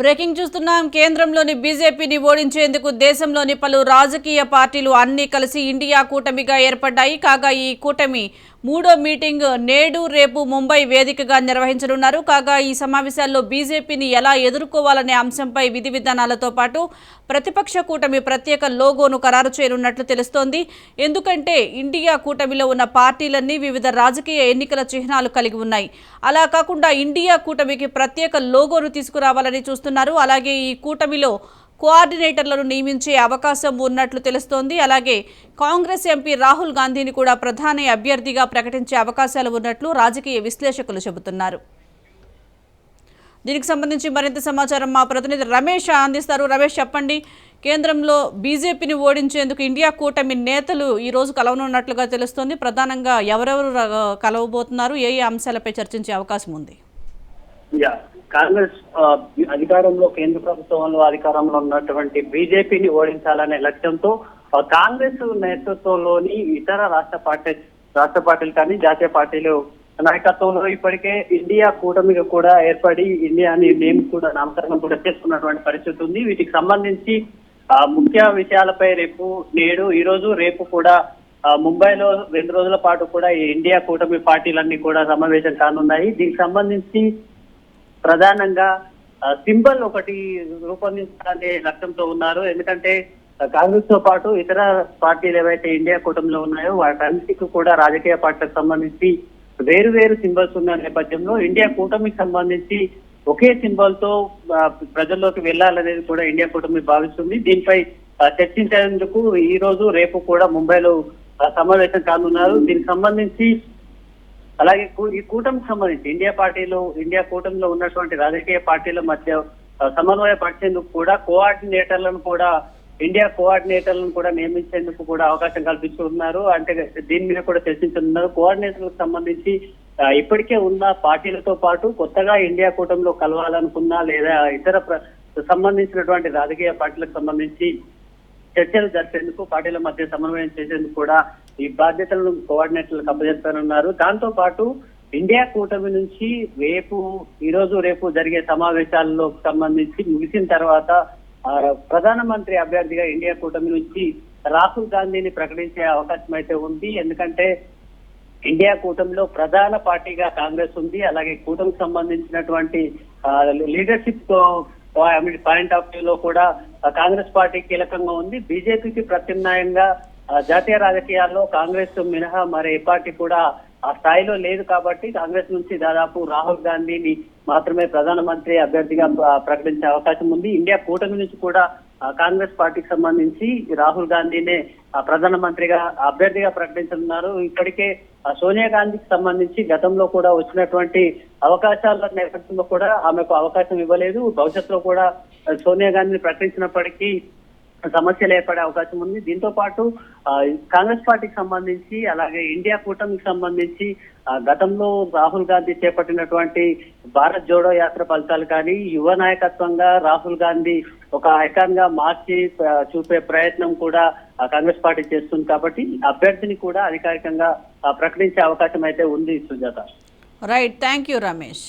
Breaking చూస్తున్నాం. కేంద్రంలోని బీజేపీని ఓడించేందుకు దేశంలోని పలు రాజకీయ పార్టీలు అన్నీ కలిసి ఇండియా కూటమిగా ఏర్పడ్డాయి. కాగా ఈ కూటమి మూడో మీటింగ్ నేడు రేపు ముంబై వేదికగా నిర్వహించనున్నారు. కాగా ఈ సమావేశాల్లో బీజేపీని ఎలా ఎదుర్కోవాలనే అంశంపై విధి విధానాలతో పాటు ప్రతిపక్ష కూటమి ప్రత్యేక లోగోను ఖరారు చేయనున్నట్లు తెలుస్తోంది. ఎందుకంటే ఇండియా కూటమిలో ఉన్న పార్టీలన్నీ వివిధ రాజకీయ ఎన్నికల చిహ్నాలు కలిగి ఉన్నాయి. అలా కాకుండా ఇండియా కూటమికి ప్రత్యేక లోగోను తీసుకురావాలని చూస్తున్నారు. అలాగే ఈ కూటమిలో కోఆర్డినేటర్లను నియమించే అవకాశం ఉన్నట్లు తెలుస్తోంది. అలాగే కాంగ్రెస్ ఎంపీ రాహుల్ గాంధీని కూడా ప్రధాని అభ్యర్థిగా ప్రకటించే అవకాశాలు ఉన్నట్లు రాజకీయ విశ్లేషకులు చెబుతున్నారు. దీనికి సంబంధించి మరింత సమాచారం మా ప్రతినిధి రమేష్ అందిస్తారు. రమేష్ చెప్పండి. కేంద్రంలో బీజేపీని ఓడించేందుకు ఇండియా కూటమి నేతలు ఈ రోజు కలవనున్నట్లుగా తెలుస్తోంది. ప్రధానంగా ఎవరెవరు కలవబోతున్నారు? ఏ ఏ అంశాలపై చర్చించే అవకాశం ఉంది? కాంగ్రెస్ అధికారంలో కేంద్ర ప్రభుత్వంలో అధికారంలో ఉన్నటువంటి బీజేపీని ఓడించాలనే లక్ష్యంతో కాంగ్రెస్ నేతృత్వంలోని ఇతర రాష్ట్ర పార్టీ రాష్ట్ర పార్టీలు కానీ జాతీయ పార్టీలు నాయకత్వంలో ఇప్పటికే ఇండియా కూటమిగా కూడా ఏర్పడి ఇండియాని నేమ్ కూడా నామకరణం కూడా చేసుకున్నటువంటి పరిస్థితి ఉంది. వీటికి సంబంధించి ఆ, ముఖ్య విషయాలపై రేపు నేడు ఈ రోజు రేపు కూడా ముంబైలో రెండు రోజుల పాటు కూడా ఈ ఇండియా కూటమి పార్టీలన్నీ కూడా సమావేశం కానున్నాయి. దీనికి సంబంధించి ప్రధానంగా సింబల్ ఒకటి రూపొందించాలనే లక్ష్యంతో ఉన్నారు. ఎందుకంటే కాంగ్రెస్తో పాటు ఇతర పార్టీలు ఏవైతే ఇండియా కూటమిలో ఉన్నాయో వాటన్నిటికీ కూడా రాజకీయ పార్టీలకు సంబంధించి వేరు వేరు సింబల్స్ ఉన్న నేపథ్యంలో ఇండియా కూటమికి సంబంధించి ఒకే సింబల్తో ప్రజల్లోకి వెళ్ళాలనేది కూడా ఇండియా కూటమి భావిస్తుంది. దీనిపై చర్చించేందుకు ఈ రోజు రేపు కూడా ముంబైలో సమావేశం కానున్నారు. దీనికి సంబంధించి అలాగే కూ- ఈ కూటమికి సంబంధించి ఇండియా పార్టీలో ఇండియా కూటమిలో ఉన్నటువంటి రాజకీయ పార్టీల మధ్య సమన్వయ సమన్వయపరిచేందుకు కూడా కోఆర్డినేటర్లను కూడా ఇండియా కోఆర్డినేటర్లను కూడా నియమించేందుకు కూడా అవకాశం కల్పిస్తున్నారు అంటే దీని మీద కూడా చర్చించనున్నారు. కోఆర్డినేటర్లకు సంబంధించి ఇప్పటికే ఉన్న పార్టీలతో పాటు కొత్తగా ఇండియా కూటమిలో కలవాలనుకున్నా లేదా ఇతర సంబంధించినటువంటి రాజకీయ పార్టీలకు సంబంధించి చర్చలు జరిపేందుకు పార్టీల మధ్య సమన్వయం చేసేందుకు కూడా ఈ బాధ్యతలను కోఆర్డినేటర్లకు అప్పజెప్తానన్నారు దాంతో పాటు ఇండియా కూటమి నుంచి రేపు ఈ రోజు రేపు జరిగే సమావేశాల్లో సంబంధించి ముగిసిన తర్వాత ప్రధానమంత్రి అభ్యర్థిగా ఇండియా కూటమి నుంచి రాహుల్ గాంధీని ప్రకటించే అవకాశం అయితే ఉంది. ఎందుకంటే ఇండియా కూటమిలో ప్రధాన పార్టీగా కాంగ్రెస్ ఉంది. అలాగే కూటమికి సంబంధించినటువంటి లీడర్షిప్ పాయింట్ ఆఫ్ వ్యూ లో కూడా కాంగ్రెస్ పార్టీ కీలకంగా ఉంది. బీజేపీకి ప్రత్యామ్నాయంగా జాతీయ రాజకీయాల్లో కాంగ్రెస్ మినహా మరి ఏ పార్టీ కూడా ఆ స్థాయిలో లేదు కాబట్టి కాంగ్రెస్ నుంచి దాదాపు రాహుల్ గాంధీని మాత్రమే ప్రధానమంత్రి అభ్యర్థిగా ప్రకటించే అవకాశం ఉంది. ఇండియా కూటమి నుంచి కూడా కాంగ్రెస్ పార్టీకి సంబంధించి రాహుల్ గాంధీనే ఆ, ప్రధానమంత్రిగా అభ్యర్థిగా ప్రకటించనున్నారు. ఇప్పటికే సోనియా గాంధీకి సంబంధించి గతంలో కూడా వచ్చినటువంటి అవకాశాల నేపథ్యంలో కూడా ఆమెకు అవకాశం ఇవ్వలేదు. భవిష్యత్తులో కూడా సోనియా గాంధీని ప్రకటించినప్పటికీ సమస్యలు ఏర్పడే అవకాశం ఉంది. దీంతో పాటు కాంగ్రెస్ పార్టీకి సంబంధించి అలాగే ఇండియా కూటమికి సంబంధించి గతంలో రాహుల్ గాంధీ చేపట్టినటువంటి భారత్ జోడో యాత్ర ఫలితాలు కానీ యువ నాయకత్వంగా రాహుల్ గాంధీ ఒక ఐకాన్గా మార్చి చూపే ప్రయత్నం కూడా కాంగ్రెస్ పార్టీ చేస్తుంది కాబట్టి అభ్యర్థిని కూడా అధికారికంగా ప్రకటించే అవకాశం అయితే ఉంది Sujatha. Right thank you Ramesh